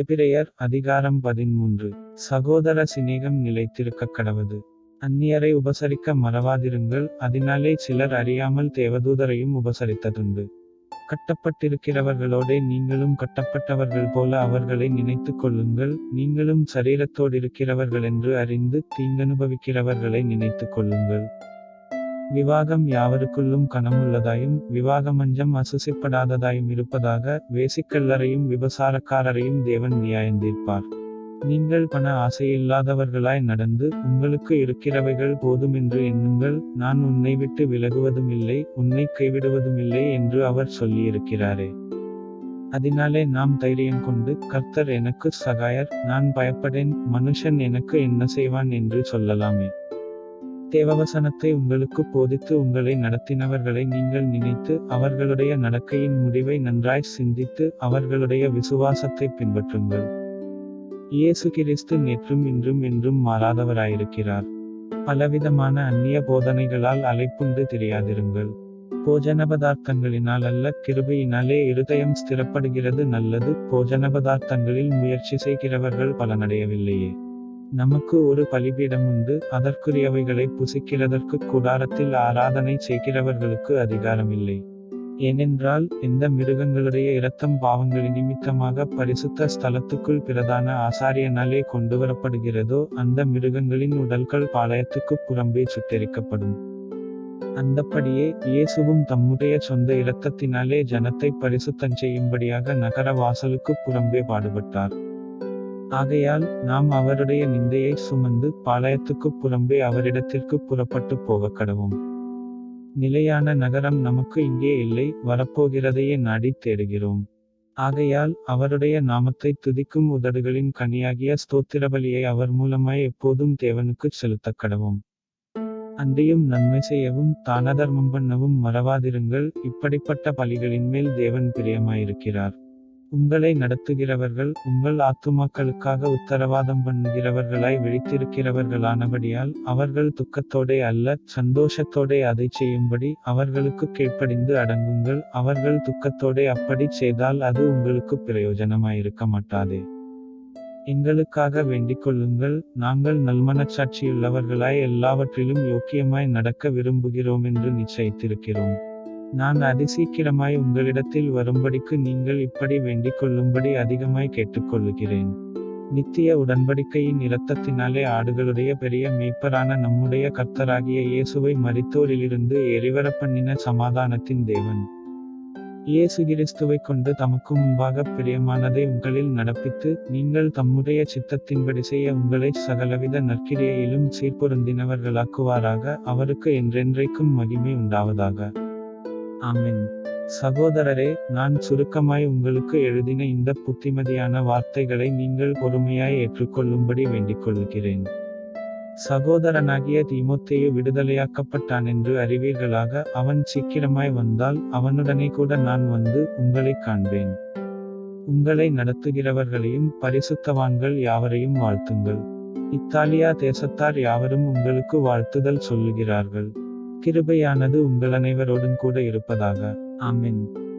எபிரேயர் அதிகாரம் பதிமூன்று சகோதர சிநேகம் நிலைத்திருக்க கடவது. அந்நியரை உபசரிக்க மறவாதிருங்கள் அதனாலே சிலர் அறியாமல் தேவதூதரையும் உபசரித்ததுண்டு. கட்டப்பட்டிருக்கிறவர்களோடே நீங்களும் கட்டப்பட்டவர்கள் போல அவர்களை நினைத்துக் கொள்ளுங்கள் நீங்களும் சரீரத்தோடிருக்கிறவர்களென்று அறிந்து தீங்கனுபவிக்கிறவர்களை நினைத்துக் கொள்ளுங்கள். விவாகம் யாவருக்குள்ளும் கனமுள்ளதாயும் விவாகமஞ்சம் அசுசிப்படாததாயும் இருப்பதாக வேசிக்கல்லரையும் விபசாரக்காரரையும் தேவன் நியாயந்தீர்ப்பார் நீங்கள் பண ஆசையில்லாதவர்களாய் நடந்து உங்களுக்கு இருக்கிறவைகள் போதுமென்று எண்ணுங்கள் நான் உன்னை விட்டு விலகுவதும் இல்லை உன்னை கைவிடுவதுமில்லை என்று அவர் சொல்லியிருக்கிறாரே. அதனாலே நாம் தைரியம் கொண்டு கர்த்தர் எனக்கு சகாயர் நான் பயப்படேன் மனுஷன் எனக்கு என்ன செய்வான் என்று சொல்லலாமே. தேவவசனத்தை உங்களுக்கு போதித்து உங்களை நடத்தினவர்களை நீங்கள் நினைத்து அவர்களுடைய நடக்கையின் முடிவை நன்றாய் சிந்தித்து அவர்களுடைய விசுவாசத்தை பின்பற்றுங்கள். இயேசு கிறிஸ்து நேற்றும் இன்றும் என்றும் மாறாதவராயிருக்கிறார். பலவிதமான அந்நிய போதனைகளால் அலைப்புண்டு தெரியாதிருங்கள். போஜன பதார்த்தங்களினால் அல்ல கிருபையினாலே இருதயம் ஸ்திரப்படுகிறது நல்லது. போஜன பதார்த்தங்களில் முயற்சி செய்கிறவர்கள் பலனடையவில்லையே. நமக்கு ஒரு பலிபீடம் உண்டு. அதற்குரியவைகளை புசிக்கிறதற்கு கூடாரத்தில் ஆராதனை செய்கிறவர்களுக்கு அதிகாரமில்லை. ஏனென்றால் இந்த மிருகங்களுடைய இரத்தம் பாவங்களின் நிமித்தமாக பரிசுத்த ஸ்தலத்துக்குள் பிரதான ஆசாரியனாலே கொண்டு வரப்படுகிறதோ அந்த மிருகங்களின் உடல்கள் பாளையத்துக்கு புறம்பே சுட்டெரிக்கப்படும். அந்தப்படியே இயேசுவும் தம்முடைய சொந்த இரத்தத்தினாலே ஜனத்தை பரிசுத்தம் செய்யும்படியாக நகர வாசலுக்கு புறம்பே பாடுபட்டார். ஆகையால் நாம் அவருடைய நிந்தையை சுமந்து பாளையத்துக்கு புறம்பே அவரிடத்திற்கு புறப்பட்டு போக கடவும். நிலையான நகரம் நமக்கு இங்கே இல்லை வரப்போகிறதையே நாடி தேடுகிறோம். ஆகையால் அவருடைய நாமத்தை துதிக்கும் உதடுகளின் கனியாகிய ஸ்தோத்திரபலியை அவர் மூலமாய் எப்போதும் தேவனுக்கு செலுத்தக் கடவும். அன்றியும் நன்மை செய்யவும் தானதர்மம் பண்ணவும் மறவாதிருங்கள் இப்படிப்பட்ட பலிகளின் மேல் தேவன் பிரியமாயிருக்கிறார். உங்களை நடத்துகிறவர்கள் உங்கள் ஆத்துமாக்களுக்காக உத்தரவாதம் பண்ணுகிறவர்களாய் விழித்திருக்கிறவர்களானபடியால் அவர்கள் துக்கத்தோடே அல்ல சந்தோஷத்தோடே அதை செய்யும்படி அவர்களுக்கு கீழ்ப்படிந்து அடங்குங்கள். அவர்கள் துக்கத்தோடே அப்படி செய்தால் அது உங்களுக்கு பிரயோஜனமாயிருக்க மாட்டாதே. எங்களுக்காக வேண்டிக் கொள்ளுங்கள். நாங்கள் நல்மனச்சாட்சியுள்ளவர்களாய் எல்லாவற்றிலும் யோக்கியமாய் நடக்க விரும்புகிறோம் என்று நிச்சயித்திருக்கிறோம். நான் அதிசீக்கிரமாய் உங்களிடத்தில் வரும்படிக்கு நீங்கள் இப்படி வேண்டிக் கொள்ளும்படி அதிகமாய் கேட்டுக்கொள்ளுகிறேன். நித்திய உடன்படிக்கையின் இரத்தத்தினாலே ஆடுகளுடைய பெரிய மேய்ப்பரான நம்முடைய கர்த்தராகிய இயேசுவை மரித்தோரிலிருந்து எரிவரப்பண்ணின சமாதானத்தின் தேவன். இயேசு கிறிஸ்துவை கொண்டு தமக்கு முன்பாக பிரியமானதை உங்களில் நடப்பித்து நீங்கள் தம்முடைய சித்தத்தின்படி செய்ய உங்களை சகலவித நற்கிரியையிலும் சீர்பொருந்தினவர்களாக்குவாராக அவருக்கு என்றென்றைக்கும் மகிமை உண்டாவதாக. ஆமின். சகோதரரே நான் சுருக்கமாய் உங்களுக்கு எழுதின இந்த புத்திமதியான வார்த்தைகளை நீங்கள் பொறுமையாய் ஏற்றுக்கொள்ளும்படி வேண்டிக் கொள்கிறேன் சகோதரனாகிய தீமோத்தேயு விடுதலையாக்கப்பட்டான் என்று அறிவீர்களாக அவன் சீக்கிரமாய் வந்தால் அவனுடனே கூட நான் வந்து உங்களை காண்பேன். உங்களை நடத்துகிறவர்களையும் பரிசுத்தவான்கள் யாவரையும் வாழ்த்துங்கள். இத்தாலியா தேசத்தார் யாவரும் உங்களுக்கு வாழ்த்துதல் சொல்லுகிறார்கள். கிருபையானது உங்கள் அனைவரோடும் கூட இருப்பதாக. ஆமென்.